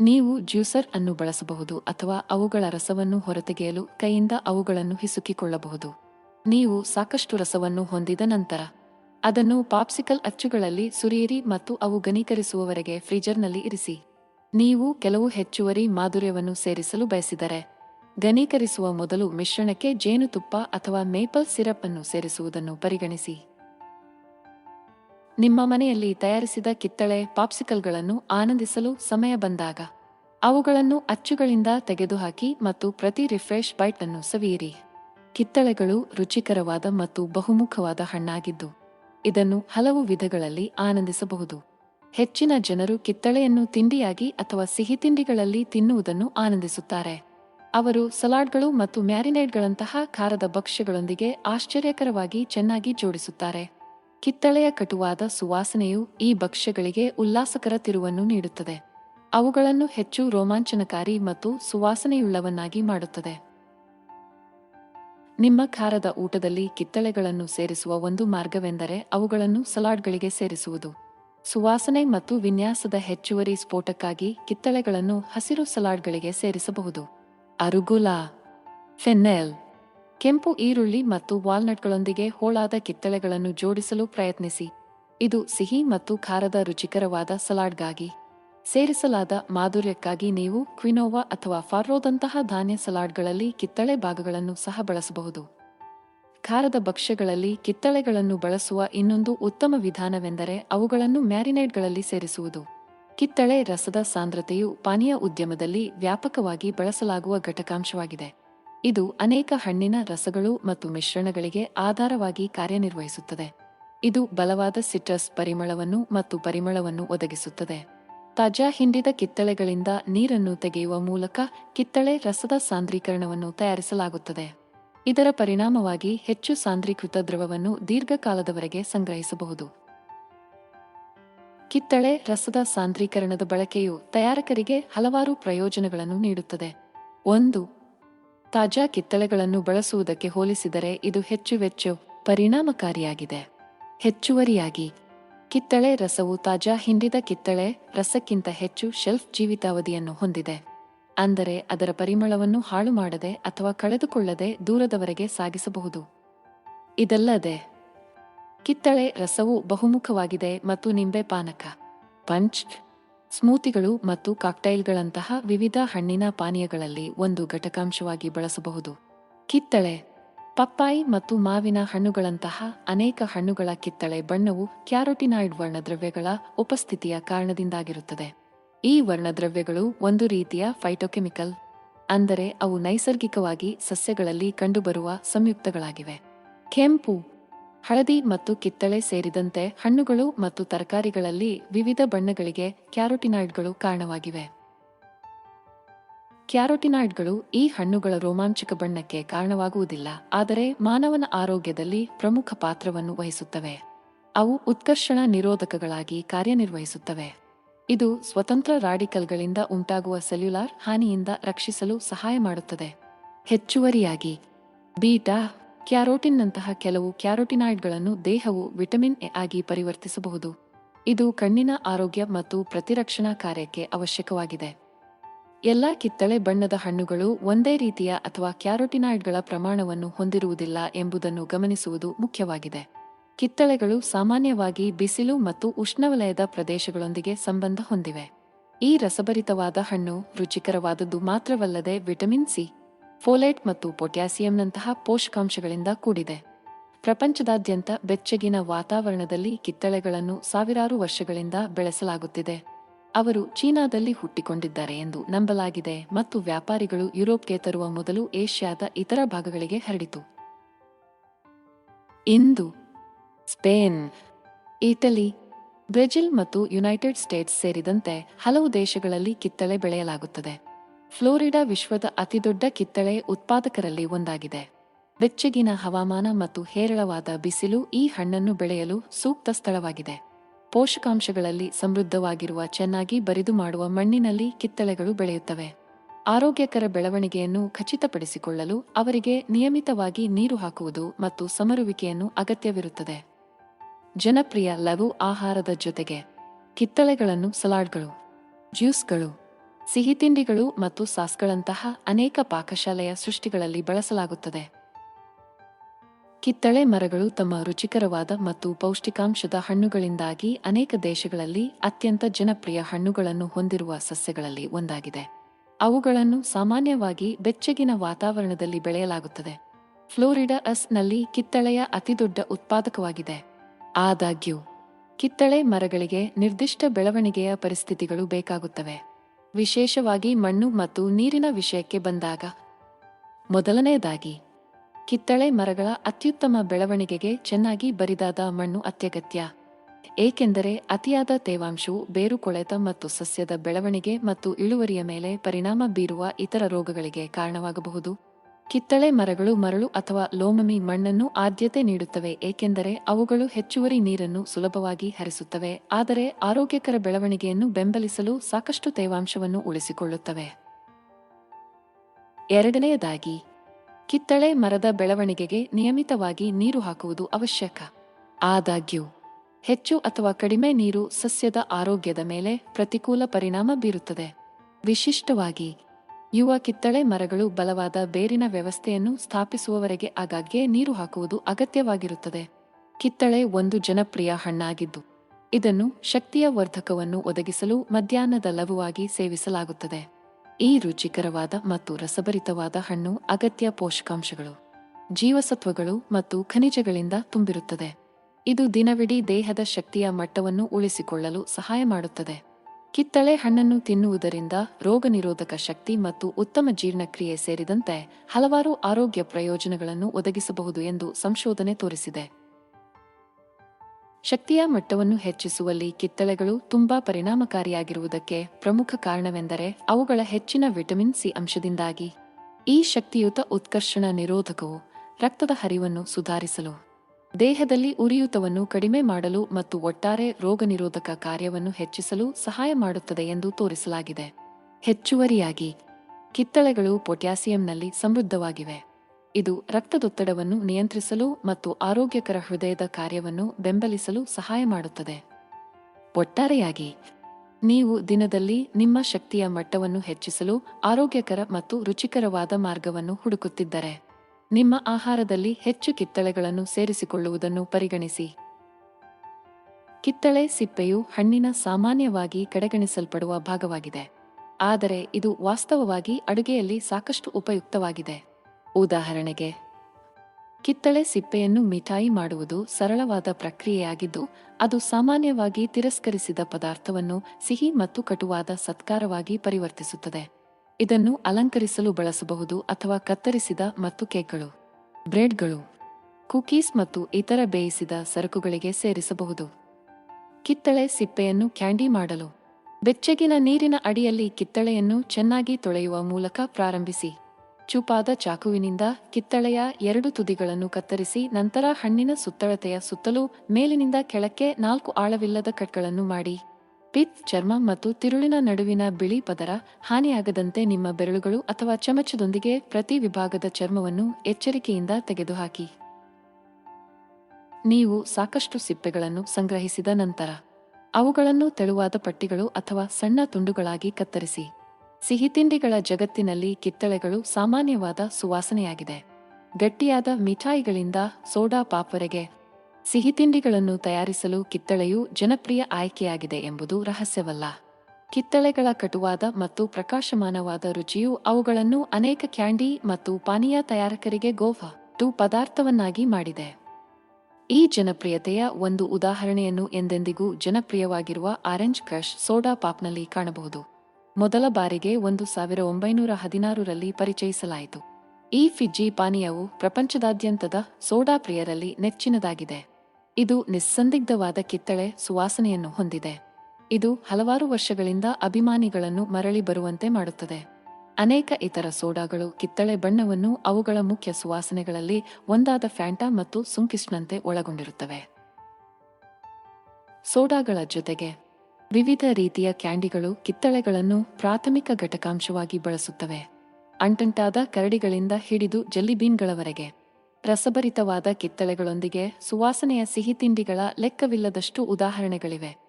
ನೀವು ಜ್ಯೂಸರ್ ಅನ್ನು ಬಳಸಬಹುದು ಅಥವಾ ಅವುಗಳ ರಸವನ್ನು ಹೊರತೆಗೆಯಲು ಕೈಯಿಂದ ಅವುಗಳನ್ನು ಹಿಸುಕಿಕೊಳ್ಳಬಹುದು. ನೀವು ಸಾಕಷ್ಟು ರಸವನ್ನು ಹೊಂದಿದ ನಂತರ ಅದನ್ನು ಪಾಪ್ಸಿಕಲ್ ಅಚ್ಚುಗಳಲ್ಲಿ ಸುರಿಯಿರಿ ಮತ್ತು ಅವು ಘನೀಕರಿಸುವವರೆಗೆ ಫ್ರೀಜರ್ನಲ್ಲಿ ಇರಿಸಿ. ನೀವು ಕೆಲವು ಹೆಚ್ಚುವರಿ ಮಾಧುರ್ಯವನ್ನು ಸೇರಿಸಲು ಬಯಸಿದರೆ. ಘನೀಕರಿಸುವ ಮೊದಲು ಮಿಶ್ರಣಕ್ಕೆ ಜೇನುತುಪ್ಪ ಅಥವಾ ಮೇಪಲ್ ಸಿರಪ್ ಅನ್ನು ಸೇರಿಸುವುದನ್ನು ಪರಿಗಣಿಸಿ. ನಿಮ್ಮ ಮನೆಯಲ್ಲಿ ತಯಾರಿಸಿದ ಕಿತ್ತಳೆ ಪಾಪ್ಸಿಕಲ್ಗಳನ್ನು ಆನಂದಿಸಲು ಸಮಯ ಬಂದಾಗ, ಅವುಗಳನ್ನು ಅಚ್ಚುಗಳಿಂದ ತೆಗೆದುಹಾಕಿ ಮತ್ತು ಪ್ರತಿ ರಿಫ್ರೆಶ್ ಬೈಟ್ ಅನ್ನು ಸವಿಯಿರಿ. ಕಿತ್ತಳೆಗಳು ರುಚಿಕರವಾದ ಮತ್ತು ಬಹುಮುಖವಾದ ಹಣ್ಣಾಗಿದ್ದು. ಇದನ್ನು ಹಲವು ವಿಧಗಳಲ್ಲಿ ಆನಂದಿಸಬಹುದು. ಹೆಚ್ಚಿನ ಜನರು ಕಿತ್ತಳೆಯನ್ನು ತಿಂಡಿಯಾಗಿ ಅಥವಾ ಸಿಹಿ ತಿಂಡಿಗಳಲ್ಲಿ ತಿನ್ನುವುದನ್ನು ಆನಂದಿಸುತ್ತಾರೆ. ಅವರು ಸಲಾಡ್ಗಳು ಮತ್ತು ಮ್ಯಾರಿನೇಡ್ಗಳಂತಹ ಖಾರದ ಭಕ್ಷ್ಯಗಳೊಂದಿಗೆ ಆಶ್ಚರ್ಯಕರವಾಗಿ ಚೆನ್ನಾಗಿ ಜೋಡಿಸುತ್ತಾರೆ. ಕಿತ್ತಳೆಯ ಕಟುವಾದ ಸುವಾಸನೆಯು ಈ ಭಕ್ಷ್ಯಗಳಿಗೆ ಉಲ್ಲಾಸಕರ ತಿರುವನ್ನು ನೀಡುತ್ತದೆ. ಅವುಗಳನ್ನು ಹೆಚ್ಚು ರೋಮಾಂಚನಕಾರಿ ಮತ್ತು ಸುವಾಸನೆಯುಳ್ಳವನ್ನಾಗಿ ಮಾಡುತ್ತದೆ. ನಿಮ್ಮ ಖಾರದ ಊಟದಲ್ಲಿ ಕಿತ್ತಳೆಗಳನ್ನು ಸೇರಿಸುವ ಒಂದು ಮಾರ್ಗವೆಂದರೆ ಅವುಗಳನ್ನು ಸಲಾಡ್ಗಳಿಗೆ ಸೇರಿಸುವುದು. ಸುವಾಸನೆ ಮತ್ತು ವಿನ್ಯಾಸದ ಹೆಚ್ಚುವರಿ ಸ್ಫೋಟಕ್ಕಾಗಿ ಕಿತ್ತಳೆಗಳನ್ನು ಹಸಿರು ಸಲಾಡ್ಗಳಿಗೆ ಸೇರಿಸಬಹುದು. ಅರುಗುಲಾ, ಫೆನ್ನೆಲ್, ಕೆಂಪು ಈರುಳ್ಳಿ ಮತ್ತು ವಾಲ್ನಟ್ಗಳೊಂದಿಗೆ ಹೋಳಾದ ಕಿತ್ತಳೆಗಳನ್ನು ಜೋಡಿಸಲು ಪ್ರಯತ್ನಿಸಿ. ಇದು ಸಿಹಿ ಮತ್ತು ಖಾರದ ರುಚಿಕರವಾದ ಸಲಾಡ್ಗಾಗಿ. ಸೇರಿಸಲಾದ ಮಾಧುರ್ಯಕ್ಕಾಗಿ ನೀವು ಕ್ವಿನೋವಾ ಅಥವಾ ಫಾರ್ರೋದಂತಹ ಧಾನ್ಯ ಸಲಾಡ್ಗಳಲ್ಲಿ ಕಿತ್ತಳೆ ಭಾಗಗಳನ್ನು ಸಹ ಬಳಸಬಹುದು. ಖಾರದ ಭಕ್ಷ್ಯಗಳಲ್ಲಿ ಕಿತ್ತಳೆಗಳನ್ನು ಬಳಸುವ ಇನ್ನೊಂದು ಉತ್ತಮ ವಿಧಾನವೆಂದರೆ ಅವುಗಳನ್ನು ಮ್ಯಾರಿನೇಡ್ಗಳಲ್ಲಿ ಸೇರಿಸುವುದು. ಕಿತ್ತಳೆ ರಸದ ಸಾಂದ್ರತೆಯು ಪಾನೀಯ ಉದ್ಯಮದಲ್ಲಿ ವ್ಯಾಪಕವಾಗಿ ಬಳಸಲಾಗುವ ಘಟಕಾಂಶವಾಗಿದೆ. ಇದು ಅನೇಕ ಹಣ್ಣಿನ ರಸಗಳು ಮತ್ತು ಮಿಶ್ರಣಗಳಿಗೆ ಆಧಾರವಾಗಿ ಕಾರ್ಯನಿರ್ವಹಿಸುತ್ತದೆ. ಇದು ಬಲವಾದ ಸಿಟ್ರಸ್ ಪರಿಮಳವನ್ನು ಮತ್ತು ಪರಿಮಳವನ್ನು ಒದಗಿಸುತ್ತದೆ. ತಾಜಾ ಹಿಂಡಿದ ಕಿತ್ತಳೆಗಳಿಂದ ನೀರನ್ನು ತೆಗೆಯುವ ಮೂಲಕ ಕಿತ್ತಳೆ ರಸದ ಸಾಂದ್ರೀಕರಣವನ್ನು ತಯಾರಿಸಲಾಗುತ್ತದೆ. ಇದರ ಪರಿಣಾಮವಾಗಿ ಹೆಚ್ಚು ಸಾಂದ್ರೀಕೃತ ದ್ರವವನ್ನು ದೀರ್ಘಕಾಲದವರೆಗೆ ಸಂಗ್ರಹಿಸಬಹುದು. ಕಿತ್ತಳೆ ರಸದ ಸಾಂದ್ರೀಕರಣದ ಬಳಕೆಯು ತಯಾರಕರಿಗೆ ಹಲವಾರು ಪ್ರಯೋಜನಗಳನ್ನು ನೀಡುತ್ತದೆ. ಒಂದು, ತಾಜಾ ಕಿತ್ತಳೆಗಳನ್ನು ಬಳಸುವುದಕ್ಕೆ ಹೋಲಿಸಿದರೆ ಇದು ಹೆಚ್ಚು ವೆಚ್ಚ, ಪರಿಣಾಮಕಾರಿಯಾಗಿದೆ. ಹೆಚ್ಚುವರಿಯಾಗಿ ಕಿತ್ತಳೆ ರಸವು ತಾಜಾ ಹಿಂಡಿದ ಕಿತ್ತಳೆ ರಸಕ್ಕಿಂತ ಹೆಚ್ಚು ಶೆಲ್ಫ್ ಜೀವಿತಾವಧಿಯನ್ನು ಹೊಂದಿದೆ. ಅಂದರೆ ಅದರ ಪರಿಮಳವನ್ನು ಹಾಳು ಮಾಡದೆ ಅಥವಾ ಕಳೆದುಕೊಳ್ಳದೆ ದೂರದವರೆಗೆ ಸಾಗಿಸಬಹುದು. ಇದಲ್ಲದೆ, ಕಿತ್ತಳೆ ರಸವು ಬಹುಮುಖವಾಗಿದೆ ಮತ್ತು ನಿಂಬೆ ಪಾನಕ, ಪಂಚ್, ಸ್ಮೂತಿಗಳು ಮತ್ತು ಕಾಕ್ಟೈಲ್ಗಳಂತಹ ವಿವಿಧ ಹಣ್ಣಿನ ಪಾನೀಯಗಳಲ್ಲಿ ಒಂದು ಘಟಕಾಂಶವಾಗಿ ಬಳಸಬಹುದು. ಕಿತ್ತಳೆ ಪಪ್ಪಾಯಿ ಮತ್ತು ಮಾವಿನ ಹಣ್ಣುಗಳಂತಹ ಅನೇಕ ಹಣ್ಣುಗಳ ಕಿತ್ತಳೆ ಬಣ್ಣವು ಕ್ಯಾರೋಟಿನಾಯ್ಡ್ ವರ್ಣದ್ರವ್ಯಗಳ ಉಪಸ್ಥಿತಿಯ ಕಾರಣದಿಂದಾಗಿರುತ್ತದೆ. ಈ ವರ್ಣದ್ರವ್ಯಗಳು ಒಂದು ರೀತಿಯ ಫೈಟೋಕೆಮಿಕಲ್ ಅಂದರೆ ಅವು ನೈಸರ್ಗಿಕವಾಗಿ ಸಸ್ಯಗಳಲ್ಲಿ ಕಂಡುಬರುವ ಸಂಯುಕ್ತಗಳಾಗಿವೆ. ಕೆಂಪು, ಹಳದಿ ಮತ್ತು ಕಿತ್ತಳೆ ಸೇರಿದಂತೆ ಹಣ್ಣುಗಳು ಮತ್ತು ತರಕಾರಿಗಳಲ್ಲಿ ವಿವಿಧ ಬಣ್ಣಗಳಿಗೆ ಕ್ಯಾರೋಟಿನಾಯ್ಡ್ಗಳು ಕಾರಣವಾಗಿವೆ. ಕ್ಯಾರೋಟಿನಾಯ್ಡ್ಗಳು ಈ ಹಣ್ಣುಗಳ ರೋಮಾಂಚಕ ಬಣ್ಣಕ್ಕೆ ಕಾರಣವಾಗುವುದಿಲ್ಲ, ಆದರೆ ಮಾನವನ ಆರೋಗ್ಯದಲ್ಲಿ ಪ್ರಮುಖ ಪಾತ್ರವನ್ನು ವಹಿಸುತ್ತವೆ. ಅವು ಉತ್ಕರ್ಷಣ ನಿರೋಧಕಗಳಾಗಿ ಕಾರ್ಯನಿರ್ವಹಿಸುತ್ತವೆ. ಇದು ಸ್ವತಂತ್ರ ರಾಡಿಕಲ್ಗಳಿಂದ ಉಂಟಾಗುವ ಸೆಲ್ಯುಲಾರ್ ಹಾನಿಯಿಂದ ರಕ್ಷಿಸಲು ಸಹಾಯ ಮಾಡುತ್ತದೆ. ಹೆಚ್ಚುವರಿಯಾಗಿ, ಬೀಟಾ ಕ್ಯಾರೋಟಿನ್ನಂತಹ ಕೆಲವು ಕ್ಯಾರೋಟಿನಾಯ್ಡ್ಗಳನ್ನು ದೇಹವು ವಿಟಮಿನ್ ಎ ಆಗಿ ಪರಿವರ್ತಿಸಬಹುದು. ಇದು ಕಣ್ಣಿನ ಆರೋಗ್ಯ ಮತ್ತು ಪ್ರತಿರಕ್ಷಣಾ ಕಾರ್ಯಕ್ಕೆ ಅವಶ್ಯಕವಾಗಿದೆ. ಎಲ್ಲಾ ಕಿತ್ತಳೆ ಬಣ್ಣದ ಹಣ್ಣುಗಳು ಒಂದೇ ರೀತಿಯ ಅಥವಾ ಕ್ಯಾರೋಟಿನಾಯ್ಡ್ಗಳ ಪ್ರಮಾಣವನ್ನು ಹೊಂದಿರುವುದಿಲ್ಲ ಎಂಬುದನ್ನು ಗಮನಿಸುವುದು ಮುಖ್ಯವಾಗಿದೆ. ಕಿತ್ತಳೆಗಳು ಸಾಮಾನ್ಯವಾಗಿ ಬಿಸಿಲು ಮತ್ತು ಉಷ್ಣವಲಯದ ಪ್ರದೇಶಗಳೊಂದಿಗೆ ಸಂಬಂಧ ಹೊಂದಿವೆ. ಈ ರಸಭರಿತವಾದ ಹಣ್ಣು ರುಚಿಕರವಾದದ್ದು ಮಾತ್ರವಲ್ಲದೆ ವಿಟಮಿನ್ ಸಿ, ಫೋಲೇಟ್ ಮತ್ತು ಪೊಟ್ಯಾಸಿಯಂನಂತಹ ಪೋಷಕಾಂಶಗಳಿಂದ ಕೂಡಿದೆ. ಪ್ರಪಂಚದಾದ್ಯಂತ ಬೆಚ್ಚಗಿನ ವಾತಾವರಣದಲ್ಲಿ ಕಿತ್ತಳೆಗಳನ್ನು ಸಾವಿರಾರು ವರ್ಷಗಳಿಂದ ಬೆಳೆಸಲಾಗುತ್ತಿದೆ. ಅವರು ಚೀನಾದಲ್ಲಿ ಹುಟ್ಟಿಕೊಂಡಿದ್ದಾರೆ ಎಂದು ನಂಬಲಾಗಿದೆ ಮತ್ತು ವ್ಯಾಪಾರಿಗಳು ಯುರೋಪ್ಗೆ ತರುವ ಮೊದಲು ಏಷ್ಯಾದ ಇತರ ಭಾಗಗಳಿಗೆ ಹರಡಿತು. ಇಂದು ಸ್ಪೇನ್, ಇಟಲಿ, ಬ್ರೆಜಿಲ್ ಮತ್ತು ಯುನೈಟೆಡ್ ಸ್ಟೇಟ್ಸ್ ಸೇರಿದಂತೆ ಹಲವು ದೇಶಗಳಲ್ಲಿ ಕಿತ್ತಳೆ ಬೆಳೆಯಲಾಗುತ್ತದೆ. ಫ್ಲೋರಿಡಾ ವಿಶ್ವದ ಅತಿದೊಡ್ಡ ಕಿತ್ತಳೆ ಉತ್ಪಾದಕರಲ್ಲಿ ಒಂದಾಗಿದೆ. ಬೆಚ್ಚಗಿನ ಹವಾಮಾನ ಮತ್ತು ಹೇರಳವಾದ ಬಿಸಿಲು ಈ ಹಣ್ಣನ್ನು ಬೆಳೆಯಲು ಸೂಕ್ತ ಸ್ಥಳವಾಗಿದೆ. ಪೋಷಕಾಂಶಗಳಲ್ಲಿ ಸಮೃದ್ಧವಾಗಿರುವ ಚೆನ್ನಾಗಿ ಬರಿದು ಮಾಡುವ ಮಣ್ಣಿನಲ್ಲಿ ಕಿತ್ತಳೆಗಳು ಬೆಳೆಯುತ್ತವೆ. ಆರೋಗ್ಯಕರ ಬೆಳವಣಿಗೆಯನ್ನು ಖಚಿತಪಡಿಸಿಕೊಳ್ಳಲು ಅವರಿಗೆ ನಿಯಮಿತವಾಗಿ ನೀರು ಹಾಕುವುದು ಮತ್ತು ಸಮರುವಿಕೆಯನ್ನು ಅಗತ್ಯವಿರುತ್ತದೆ. ಜನಪ್ರಿಯ ಲಘು ಆಹಾರದ ಜೊತೆಗೆ ಕಿತ್ತಳೆಗಳನ್ನು, ಸಲಾಡ್ಗಳು, ಜ್ಯೂಸ್ಗಳು, ಸಿಹಿತಿಂಡಿಗಳು ಮತ್ತು ಸಾಸ್ಗಳಂತಹ ಅನೇಕ ಪಾಕಶಾಲೆಯ ಸೃಷ್ಟಿಗಳಲ್ಲಿ ಬಳಸಲಾಗುತ್ತದೆ. ಕಿತ್ತಳೆ ಮರಗಳು ತಮ್ಮ ರುಚಿಕರವಾದ ಮತ್ತು ಪೌಷ್ಟಿಕಾಂಶದ ಹಣ್ಣುಗಳಿಂದಾಗಿ ಅನೇಕ ದೇಶಗಳಲ್ಲಿ ಅತ್ಯಂತ ಜನಪ್ರಿಯ ಹಣ್ಣುಗಳನ್ನು ಹೊಂದಿರುವ ಸಸ್ಯಗಳಲ್ಲಿ ಒಂದಾಗಿದೆ. ಅವುಗಳನ್ನು ಸಾಮಾನ್ಯವಾಗಿ ಬೆಚ್ಚಗಿನ ವಾತಾವರಣದಲ್ಲಿ ಬೆಳೆಯಲಾಗುತ್ತದೆ. ಫ್ಲೋರಿಡಾ ಅಸ್ನಲ್ಲಿ ಕಿತ್ತಳೆಯ ಅತಿದೊಡ್ಡ ಉತ್ಪಾದಕವಾಗಿದೆ. ಆದಾಗ್ಯೂ, ಕಿತ್ತಳೆ ಮರಗಳಿಗೆ ನಿರ್ದಿಷ್ಟ ಬೆಳವಣಿಗೆಯ ಪರಿಸ್ಥಿತಿಗಳು ಬೇಕಾಗುತ್ತವೆ. ವಿಶೇಷವಾಗಿ ಮಣ್ಣು ಮತ್ತು ನೀರಿನ ವಿಷಯಕ್ಕೆ ಬಂದಾಗ, ಮೊದಲನೆಯದಾಗಿ ಕಿತ್ತಳೆ ಮರಗಳ ಅತ್ಯುತ್ತಮ ಬೆಳವಣಿಗೆಗೆ ಚೆನ್ನಾಗಿ ಬರಿದಾದ ಮಣ್ಣು ಅತ್ಯಗತ್ಯ. ಏಕೆಂದರೆ ಅತಿಯಾದ ತೇವಾಂಶವು ಬೇರುಕೊಳೆತ ಮತ್ತು ಸಸ್ಯದ ಬೆಳವಣಿಗೆ ಮತ್ತು ಇಳುವರಿಯ ಮೇಲೆ ಪರಿಣಾಮ ಬೀರುವ ಇತರ ರೋಗಗಳಿಗೆ ಕಾರಣವಾಗಬಹುದು. ಕಿತ್ತಳೆ ಮರಗಳು ಮರಳು ಅಥವಾ ಲೋಮಮಿ ಮಣ್ಣನ್ನು ಆದ್ಯತೆ ನೀಡುತ್ತವೆ, ಏಕೆಂದರೆ ಅವುಗಳು ಹೆಚ್ಚುವರಿ ನೀರನ್ನು ಸುಲಭವಾಗಿ ಹರಿಸುತ್ತವೆ, ಆದರೆ ಆರೋಗ್ಯಕರ ಬೆಳವಣಿಗೆಯನ್ನು ಬೆಂಬಲಿಸಲು ಸಾಕಷ್ಟು ತೇವಾಂಶವನ್ನು ಉಳಿಸಿಕೊಳ್ಳುತ್ತವೆ. ಎರಡನೆಯದಾಗಿ ಕಿತ್ತಳೆ ಮರದ ಬೆಳವಣಿಗೆಗೆ ನಿಯಮಿತವಾಗಿ ನೀರು ಹಾಕುವುದು ಅವಶ್ಯಕ. ಆದಾಗ್ಯೂ, ಹೆಚ್ಚು ಅಥವಾ ಕಡಿಮೆ ನೀರು ಸಸ್ಯದ ಆರೋಗ್ಯದ ಮೇಲೆ ಪ್ರತಿಕೂಲ ಪರಿಣಾಮ ಬೀರುತ್ತದೆ. ವಿಶಿಷ್ಟವಾಗಿ, ಯುವ ಕಿತ್ತಳೆ ಮರಗಳು ಬಲವಾದ ಬೇರಿನ ವ್ಯವಸ್ಥೆಯನ್ನು ಸ್ಥಾಪಿಸುವವರೆಗೆ ಆಗಾಗ್ಗೆ ನೀರು ಹಾಕುವುದು ಅಗತ್ಯವಾಗಿರುತ್ತದೆ. ಕಿತ್ತಳೆ ಒಂದು ಜನಪ್ರಿಯ ಹಣ್ಣಾಗಿದ್ದು, ಇದನ್ನು ಶಕ್ತಿಯ ವರ್ಧಕವನ್ನು ಒದಗಿಸಲು ಮಧ್ಯಾಹ್ನದ ಲಘುವಾಗಿ ಸೇವಿಸಲಾಗುತ್ತದೆ. ಈ ರುಚಿಕರವಾದ ಮತ್ತು ರಸಭರಿತವಾದ ಹಣ್ಣು ಅಗತ್ಯ ಪೋಷಕಾಂಶಗಳು. ಜೀವಸತ್ವಗಳು ಮತ್ತು ಖನಿಜಗಳಿಂದ ತುಂಬಿರುತ್ತದೆ. ಇದು ದಿನವಿಡೀ ದೇಹದ ಶಕ್ತಿಯ ಮಟ್ಟವನ್ನು ಉಳಿಸಿಕೊಳ್ಳಲು ಸಹಾಯ ಮಾಡುತ್ತದೆ. ಕಿತ್ತಳೆ ಹಣ್ಣನ್ನು ತಿನ್ನುವುದರಿಂದ ರೋಗನಿರೋಧಕ ಶಕ್ತಿ ಮತ್ತು ಉತ್ತಮ ಜೀರ್ಣಕ್ರಿಯೆ ಸೇರಿದಂತೆ ಹಲವಾರು ಆರೋಗ್ಯ ಪ್ರಯೋಜನಗಳನ್ನು ಒದಗಿಸಬಹುದು ಎಂದು ಸಂಶೋಧನೆ ತೋರಿಸಿದೆ. ಶಕ್ತಿಯ ಮಟ್ಟವನ್ನು ಹೆಚ್ಚಿಸುವಲ್ಲಿ ಕಿತ್ತಳೆಗಳು ತುಂಬಾ ಪರಿಣಾಮಕಾರಿಯಾಗಿರುವುದಕ್ಕೆ ಪ್ರಮುಖ ಕಾರಣವೆಂದರೆ ಅವುಗಳ ಹೆಚ್ಚಿನ ವಿಟಮಿನ್ ಸಿ ಅಂಶದಿಂದಾಗಿ. ಈ ಶಕ್ತಿಯುತ ಉತ್ಕರ್ಷಣ ನಿರೋಧಕವು ರಕ್ತದ ಹರಿವನ್ನು ಸುಧಾರಿಸಲು, ದೇಹದಲ್ಲಿ ಉರಿಯೂತವನ್ನು ಕಡಿಮೆ ಮಾಡಲು ಮತ್ತು ಒಟ್ಟಾರೆ ರೋಗನಿರೋಧಕ ಕಾರ್ಯವನ್ನು ಹೆಚ್ಚಿಸಲು ಸಹಾಯ ಮಾಡುತ್ತದೆ ಎಂದು ತೋರಿಸಲಾಗಿದೆ. ಹೆಚ್ಚುವರಿಯಾಗಿ, ಕಿತ್ತಳೆಗಳು ಪೊಟ್ಯಾಸಿಯಂನಲ್ಲಿ ಸಮೃದ್ಧವಾಗಿವೆ. ಇದು ರಕ್ತದೊತ್ತಡವನ್ನು ನಿಯಂತ್ರಿಸಲು ಮತ್ತು ಆರೋಗ್ಯಕರ ಹೃದಯದ ಕಾರ್ಯವನ್ನು ಬೆಂಬಲಿಸಲು ಸಹಾಯ ಮಾಡುತ್ತದೆ. ಒಟ್ಟಾರೆಯಾಗಿ, ನೀವು ದಿನದಲ್ಲಿ ನಿಮ್ಮ ಶಕ್ತಿಯ ಮಟ್ಟವನ್ನು ಹೆಚ್ಚಿಸಲು ಆರೋಗ್ಯಕರ ಮತ್ತು ರುಚಿಕರವಾದ ಮಾರ್ಗವನ್ನು ಹುಡುಕುತ್ತಿದ್ದರೆ, ನಿಮ್ಮ ಆಹಾರದಲ್ಲಿ ಹೆಚ್ಚು ಕಿತ್ತಳೆಗಳನ್ನು ಸೇರಿಸಿಕೊಳ್ಳುವುದನ್ನು ಪರಿಗಣಿಸಿ. ಕಿತ್ತಳೆ ಸಿಪ್ಪೆಯು ಹಣ್ಣಿನ ಸಾಮಾನ್ಯವಾಗಿ ಕಡೆಗಣಿಸಲ್ಪಡುವ ಭಾಗವಾಗಿದೆ, ಆದರೆ ಇದು ವಾಸ್ತವವಾಗಿ ಅಡುಗೆಯಲ್ಲಿ ಸಾಕಷ್ಟು ಉಪಯುಕ್ತವಾಗಿದೆ. ಉದಾಹರಣೆಗೆ, ಕಿತ್ತಳೆ ಸಿಪ್ಪೆಯನ್ನು ಮಿಠಾಯಿ ಮಾಡುವುದು ಸರಳವಾದ ಪ್ರಕ್ರಿಯೆಯಾಗಿದ್ದು, ಅದು ಸಾಮಾನ್ಯವಾಗಿ ತಿರಸ್ಕರಿಸಿದ ಪದಾರ್ಥವನ್ನು ಸಿಹಿ ಮತ್ತು ಕಟುವಾದ ಸತ್ಕಾರವಾಗಿ ಪರಿವರ್ತಿಸುತ್ತದೆ. ಇದನ್ನು ಅಲಂಕರಿಸಲು ಬಳಸಬಹುದು ಅಥವಾ ಕತ್ತರಿಸಿದ ಮತ್ತು ಕೇಕ್ಗಳು, ಬ್ರೆಡ್ಗಳು, ಕುಕೀಸ್ ಮತ್ತು ಇತರ ಬೇಯಿಸಿದ ಸರಕುಗಳಿಗೆ ಸೇರಿಸಬಹುದು. ಕಿತ್ತಳೆ ಸಿಪ್ಪೆಯನ್ನು ಕ್ಯಾಂಡಿ ಮಾಡಲು, ಬೆಚ್ಚಗಿನ ನೀರಿನ ಅಡಿಯಲ್ಲಿ ಕಿತ್ತಳೆಯನ್ನು ಚೆನ್ನಾಗಿ ತೊಳೆಯುವ ಮೂಲಕ ಪ್ರಾರಂಭಿಸಿ. ಚೂಪಾದ ಚಾಕುವಿನಿಂದ ಕಿತ್ತಳೆಯ ಎರಡು ತುದಿಗಳನ್ನು ಕತ್ತರಿಸಿ ನಂತರ ಹಣ್ಣಿನ ಸುತ್ತಳತೆಯ ಸುತ್ತಲೂ ಮೇಲಿನಿಂದ ಕೆಳಕ್ಕೆ ನಾಲ್ಕು ಆಳವಿಲ್ಲದ ಕಟ್ಗಳನ್ನು ಮಾಡಿ. ಪಿತ್, ಚರ್ಮ ಮತ್ತು ತಿರುಳಿನ ನಡುವಿನ ಬಿಳಿ ಪದರ ಹಾನಿಯಾಗದಂತೆ ನಿಮ್ಮ ಬೆರಳುಗಳು ಅಥವಾ ಚಮಚದೊಂದಿಗೆ ಪ್ರತಿ ವಿಭಾಗದ ಚರ್ಮವನ್ನು ಎಚ್ಚರಿಕೆಯಿಂದ ತೆಗೆದುಹಾಕಿ. ನೀವು ಸಾಕಷ್ಟು ಸಿಪ್ಪೆಗಳನ್ನು ಸಂಗ್ರಹಿಸಿದ ನಂತರ ಅವುಗಳನ್ನು ತೆಳುವಾದ ಪಟ್ಟಿಗಳು ಅಥವಾ ಸಣ್ಣ ತುಂಡುಗಳಾಗಿ ಕತ್ತರಿಸಿ. ಸಿಹಿತಿಂಡಿಗಳ ಜಗತ್ತಿನಲ್ಲಿ ಕಿತ್ತಳೆಗಳು ಸಾಮಾನ್ಯವಾದ ಸುವಾಸನೆಯಾಗಿದೆ. ಗಟ್ಟಿಯಾದ ಮಿಠಾಯಿಗಳಿಂದ ಸೋಡಾ ಪಾಪ್ವರೆಗೆ ಸಿಹಿತಿಂಡಿಗಳನ್ನು ತಯಾರಿಸಲು ಕಿತ್ತಳೆಯು ಜನಪ್ರಿಯ ಆಯ್ಕೆಯಾಗಿದೆ ಎಂಬುದು ರಹಸ್ಯವಲ್ಲ. ಕಿತ್ತಳೆಗಳ ಕಟುವಾದ ಮತ್ತು ಪ್ರಕಾಶಮಾನವಾದ ರುಚಿಯು ಅವುಗಳನ್ನು ಅನೇಕ ಕ್ಯಾಂಡಿ ಮತ್ತು ಪಾನೀಯ ತಯಾರಕರಿಗೆ ಗೋವಾ ಟು ಪದಾರ್ಥವನ್ನಾಗಿ ಮಾಡಿದೆ. ಈ ಜನಪ್ರಿಯತೆಯ ಒಂದು ಉದಾಹರಣೆಯನ್ನು ಎಂದೆಂದಿಗೂ ಜನಪ್ರಿಯವಾಗಿರುವ ಆರೆಂಜ್ ಕ್ರಶ್ ಸೋಡಾ ಪಾಪ್ನಲ್ಲಿ ಕಾಣಬಹುದು. ಮೊದಲ ಬಾರಿಗೆ ಒಂದು ಸಾವಿರ ಒಂಬೈನೂರ ಹದಿನಾರರಲ್ಲಿ ಪರಿಚಯಿಸಲಾಯಿತು. ಈ ಫಿಜ್ಜಿ ಪಾನೀಯವು ಪ್ರಪಂಚದಾದ್ಯಂತದ ಸೋಡಾ ಪ್ರಿಯರಲ್ಲಿ ನೆಚ್ಚಿನದಾಗಿದೆ. ಇದು ನಿಸ್ಸಂದಿಗ್ಧವಾದ ಕಿತ್ತಳೆ ಸುವಾಸನೆಯನ್ನು ಹೊಂದಿದೆ. ಇದು ಹಲವಾರು ವರ್ಷಗಳಿಂದ ಅಭಿಮಾನಿಗಳನ್ನು ಮರಳಿ ಬರುವಂತೆ ಮಾಡುತ್ತದೆ. ಅನೇಕ ಇತರ ಸೋಡಾಗಳು ಕಿತ್ತಳೆ ಬಣ್ಣವನ್ನು ಅವುಗಳ ಮುಖ್ಯ ಸುವಾಸನೆಗಳಲ್ಲಿ ಒಂದಾದ ಫ್ಯಾಂಟಾ ಮತ್ತು ಸುಂಕಿಸ್ನಂತೆ ಒಳಗೊಂಡಿರುತ್ತವೆ. ಸೋಡಾಗಳ ಜೊತೆಗೆ ವಿವಿಧ ರೀತಿಯ ಕ್ಯಾಂಡಿಗಳು ಕಿತ್ತಳೆಗಳನ್ನು ಪ್ರಾಥಮಿಕ ಘಟಕಾಂಶವಾಗಿ ಬಳಸುತ್ತವೆ. ಅಂಟಂಟಾದ ಕರಡಿಗಳಿಂದ ಹಿಡಿದು ಜೆಲ್ಲಿಬೀನ್ಗಳವರೆಗೆ. ರಸಭರಿತವಾದ ಕಿತ್ತಳೆಗಳೊಂದಿಗೆ ಸುವಾಸನೆಯ ಸಿಹಿತಿಂಡಿಗಳ ಲೆಕ್ಕವಿಲ್ಲದಷ್ಟು ಉದಾಹರಣೆಗಳಿವೆ.